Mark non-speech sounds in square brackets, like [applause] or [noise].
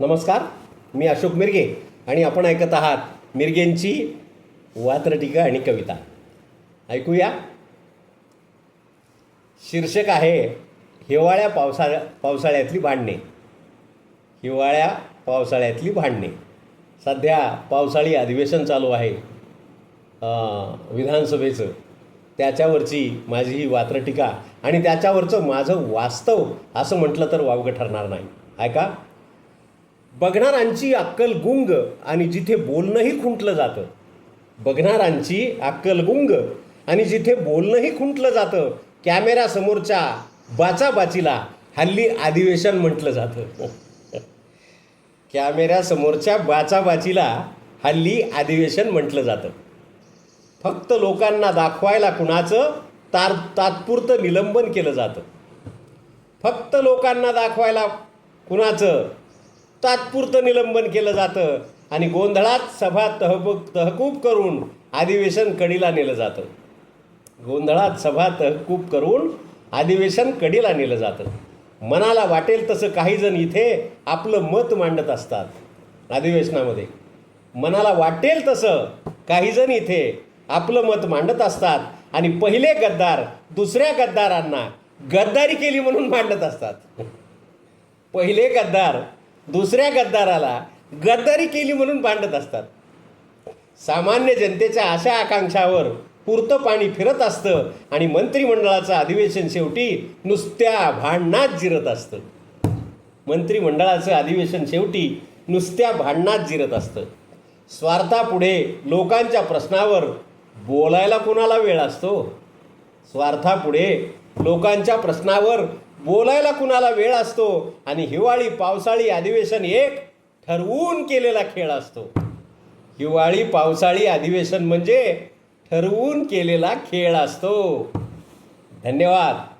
नमस्कार मी अशोक मिरगे आणि आपण ऐकत आहात मिरगेंची वात्रटिका आणि कविता. ऐकूया. शीर्षक आहे हिवाळ्या पावसाळ्या पावसाळ्यातली भांडणे. हिवाळ्या पावसाळ्यातली भांडणे. सध्या पावसाळी अधिवेशन चालू आहे विधानसभेचं. त्याच्यावरची माझी ही वात्रटिका आणि त्याच्यावरचं माझं वास्तव असं म्हटलं तर वावगं ठरणार नाही. ऐका बघणारांची अक्कल गुंग आणि जिथे बोलणंही खुंटलं जातं. बघणारांची अक्कल गुंग आणि जिथे बोलणंही खुंटलं जातं कॅमेऱ्यासमोरच्या बाचाबाचीला हल्ली अधिवेशन म्हटलं जातं. [laughs] कॅमेऱ्यासमोरच्या बाचाबाचीला हल्ली अधिवेशन म्हटलं जातं. फक्त लोकांना दाखवायला कुणाचं तार तात्पुरतं निलंबन केलं जातं. फक्त लोकांना दाखवायला कुणाचं तात्पुरतं निलंबन केलं जातं आणि गोंधळात सभा तहबूब तहकूब करून अधिवेशन कडीला नेलं जातं. गोंधळात सभा तहकूब करून अधिवेशन कडीला नेलं जातं. मनाला वाटेल तसं काही जण इथे आपलं मत मांडत असतात अधिवेशनामध्ये. मनाला वाटेल तसं काही जण इथे आपलं मत मांडत असतात आणि पहिले गद्दार दुसऱ्या गद्दारांना गद्दारी केली म्हणून मांडत असतात. पहिले गद्दार दुसऱ्या गद्दाराला गद्दारी केली म्हणून भांडत असतात. सामान्य जनतेच्या आशा आकांक्षावर पुरतं पाणी फिरत असतं आणि मंत्रिमंडळाचं अधिवेशन शेवटी नुसत्या भांडणात जिरत असतं. मंत्रिमंडळाचं अधिवेशन शेवटी नुसत्या भांडणात जिरत असतं. स्वार्थापुढे लोकांच्या प्रश्नावर बोलायला कोणाला वेळ असतो? स्वार्थापुढे लोकांच्या प्रश्नावर बोलायला कुणाला वेळ असतो आणि हिवाळी पावसाळी अधिवेशन एक ठरवून केलेला खेळ असतो. हिवाळी पावसाळी अधिवेशन म्हणजे ठरवून केलेला खेळ असतो. धन्यवाद.